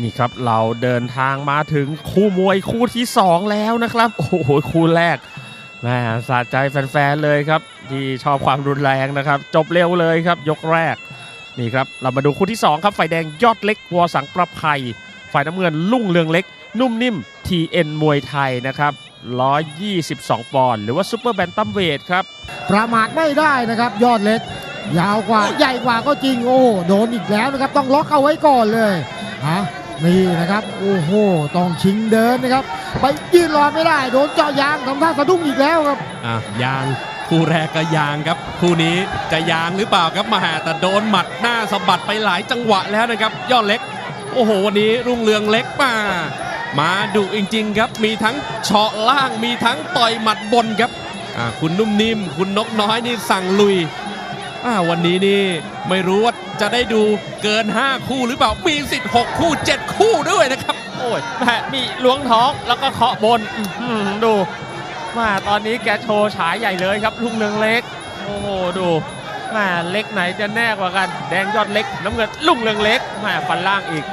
นี่ครับเราเดินทางมาถึงคู่มวยคู่ที่ 2 แล้วนะครับ โอ้โหคู่แรกแม่สะใจแฟนๆเลยครับ ที่ชอบความรุนแรงนะครับ จบเร็วเลยครับ ยกแรกนี่ครับเรามาดูคู่ที่ 2 ครับฝ่ายแดงยอดเล็กวอสังประภัย ฝ่ายน้ำเงินลุ่งเรืองเล็ก นุ่มนิ่ม TN มวยไทยนะครับ122 ปอนด์หรือว่าซูเปอร์แบนตัมเวทครับประมาทไม่ได้นะครับ ยอดเล็ก ยาวกว่าใหญ่กว่าก็จริงโอ้โดนอีกแล้วนะครับ ต้องล็อกเอาไว้ก่อนเลยฮะ นี่นะครับโอ้โหต้องชิงเดินนะครับ ไปยืนรอไม่ได้โดนเจาะยางทำท่าสะดุ้งอีกแล้วครับอะยางคู่แรกก็ยางครับ คู่นี้จะยางหรือเปล่าครับมาหาแต่โดนหมัดหน้าสะบัดไปหลายจังหวะแล้วนะครับ ยอดเล็ก โอ้โห วันนี้รุ่งเรืองเล็กมา มาดุจริง ๆ ครับ มีทั้งเฉาะล่างมีทั้งต่อยหมัดบนครับอ่าคุณนุ่มนิ่ม คุณนกน้อยนี่สั่งลุย วันนี้นี่ไม่รู้ว่าจะได้ดูเกิน 5 คู่หรือเปล่า มีสิทธิ์6คู่ 7 คู่ด้วยนะครับ โอ้ยแม่มีล้วงท้องแล้วก็เคาะบนอื้อหือดูมาตอนนี้แกโชว์ฉายใหญ่เลยครับลุงเรืองเล็ก โอ้โหดูแม่เล็กไหนจะแน่กว่ากัน แดงยอดเล็ก น้ำเงินลุงเรืองเล็กแม่ฟันล่างอีก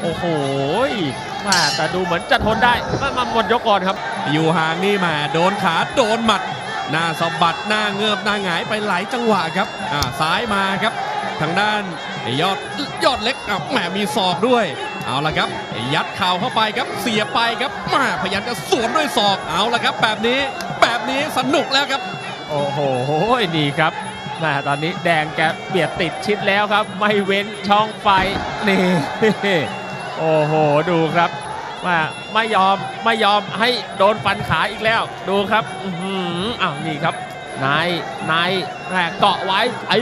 โอ้โหแม่แต่ดูเหมือนจะทนได้มามาหมดยกก่อนครับ อยู่ห่างนี่มาโดนขาโดนหมัด หน้าสะบัดหน้าเงือบหน้าหงายไปหลายจังหวะครับอ่าซ้ายมาครับ ทางด้านยอดยอดเล็กอะแหมมีศอกด้วย เอาละครับ ยัดเข่าเข้าไปครับเสียไปครับมาพยายามจะสวนด้วยศอกเอาละครับ แบบนี้แบบนี้สนุกแล้วครับ โอ้โหนี่ครับแม่ตอนนี้แดงแกเบียดติดชิดแล้วครับ ไม่เว้นช่องไฟนี่ โอ้โห ดูครับ ว่าไม่ยอมไม่ยอมให้โดนฟันขาอีกแล้ว ดูครับอืออ้าวนี่ครับนายนายแม่เกาะไว้ไอ้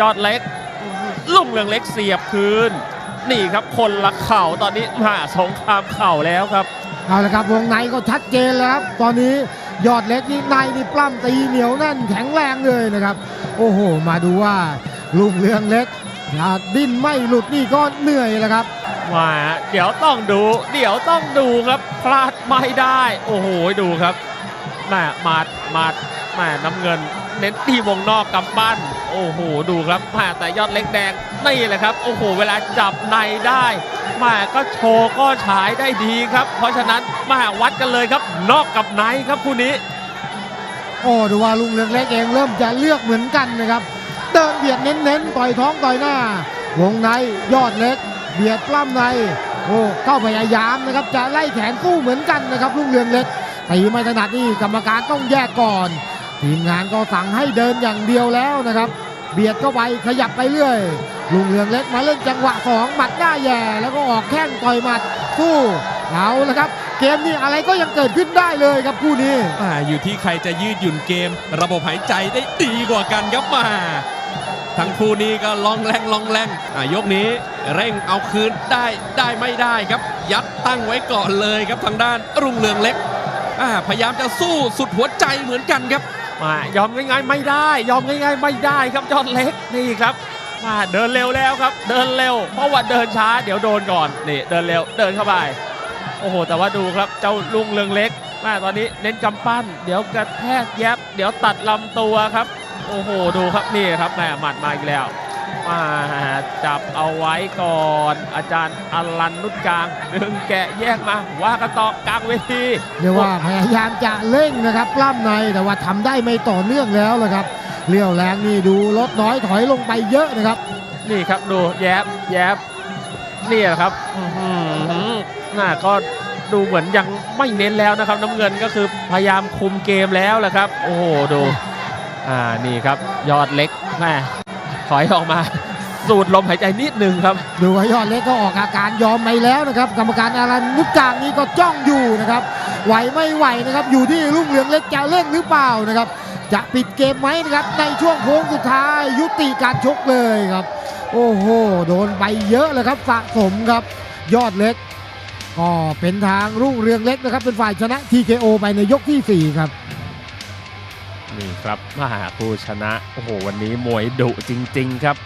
ยอดเล็กลุงเรืองเล็กเสียบคืน นี่ครับคนละเข่าตอนนี้มาสงครามเข่าแล้วครับเอาละครับวงในก็ชัดเจนแล้วครับตอนนี้ยอดเล็กนี่ในนี่ปล้ำตีเหนียวแน่นแข็งแรงเลยนะครับ โอ้โห มาดูว่าลุงเรืองเล็กดิ้นไม่หลุดนี่ก็เหนื่อยแล้วครับ มาเดี๋ยวต้องดู เดี๋ยวต้องดูครับ พลาดไม่ได้ โอ้โหดูครับแม่มาดมาดแม่น้ำเงิน เน้นที่วงนอกกำปั้น โอ้โหดูครับแม่แต่ยอดเล็กแดงนี่แหละครับ โอ้โห เวลาจับในได้แม่ก็โชว์ก็ฉายได้ดีครับ เพราะฉะนั้นมาวัดกันเลยครับ นอกกับในครับคู่นี้ โอ้ดูว่าลุงเรืองเล็กเองเริ่มจะเลือกเหมือนกันนะครับ เดินเบียดเน้นๆต่อยท้องต่อยหน้า วงในยอดเล็ก เบียดปล้ำในโอ้เข้าพยายามนะครับ จะไล่แขนสู้เหมือนกันนะครับลุงเรืองเล็กตีไม่ถนัดนี่กรรมการต้องแยกก่อน ทีมงานก็สั่งให้เดินอย่างเดียวแล้วนะครับ เบียดเข้าไปขยับไปเรื่อยลุงเรืองเล็กมาเล่นจังหวะสองหมัดหน้าแย่แล้วก็ออกแข้งต่อยหมัดสู้เอาละครับเกมนี้อะไรก็ยังเกิดขึ้นได้เลยครับคู่นี้ออยู่ที่ใครจะยืดหยุ่นเกม ระบบหายใจได้ดีกว่ากันครับมา ทั้งคู่นี้ก็ลองแรงลองแรงอ่ายกนี้เร่งเอาคืนได้ได้ไม่ได้ครับ ยัดตั้งไว้ก่อนเลยครับทางด้านรุ่งเรืองเล็กอ่าพยายามจะสู้สุดหัวใจเหมือนกันครับมายอมง่ายๆไม่ได้ ยอมง่ายๆไม่ได้ครับยอดเล็กนี่ครับมาเดินเร็วแล้วครับ เดินเร็ว เพราะว่าเดินช้าเดี๋ยวโดนก่อนนี่เดินเร็วเดินเข้าไปโอ้โห แต่ว่าดูครับเจ้าลุงเรืองเล็กมาตอนนี้เน้นกำปั้น เดี๋ยวกระแทกแยบเดี๋ยวตัดลำตัวครับ โอ้โห ดูครับนี่ครับแหมหมัดมาอีกแล้ว มาจับเอาไว้ก่อน อาจารย์อลันนุชกลางดึงแกะแยกมา ว่ากันต่อกลางเวทีเรียกว่าพยายามจะเร่งนะครับปล้ำในแต่ว่าทำได้ไม่ต่อเนื่องแล้วละครับเลี้ยวแรงนี่ดูลดน้อยถอยลงไปเยอะนะครับ นี่ครับดูแยบแยบนี่แหละครับอื้อหือน่าก็ดูเหมือนยังไม่เน้นแล้วนะครับ น้ำเงินก็คือพยายามคุมเกมแล้วแหละครับ โอ้โหดู อ่านี่ครับยอดเล็กแม่ถอยออกมา สูดลมหายใจนิดนึงครับ ดูว่ายอดเล็กก็ออกอาการยอมไปแล้วนะครับ กรรมการอารันนุกกลางนี้ก็จ้องอยู่นะครับ ไหวไม่ไหวนะครับอยู่ที่ลุงเหลืองเล็กจะเล่นหรือเปล่านะครับ จะปิดเกมไหมนะครับในช่วงโค้งสุดท้ายยุติการชกเลยครับ โอ้โหโดนไปเยอะเลยครับสะสมครับ ยอดเล็กก็เป็นทางรุ่งเรืองเล็กนะครับ เป็นฝ่ายชนะ TKO ไปในยกที่สี่ครับ นี่ครับมาผู้ชนะ โอ้โห วันนี้มวยดุจริง ๆ ครับ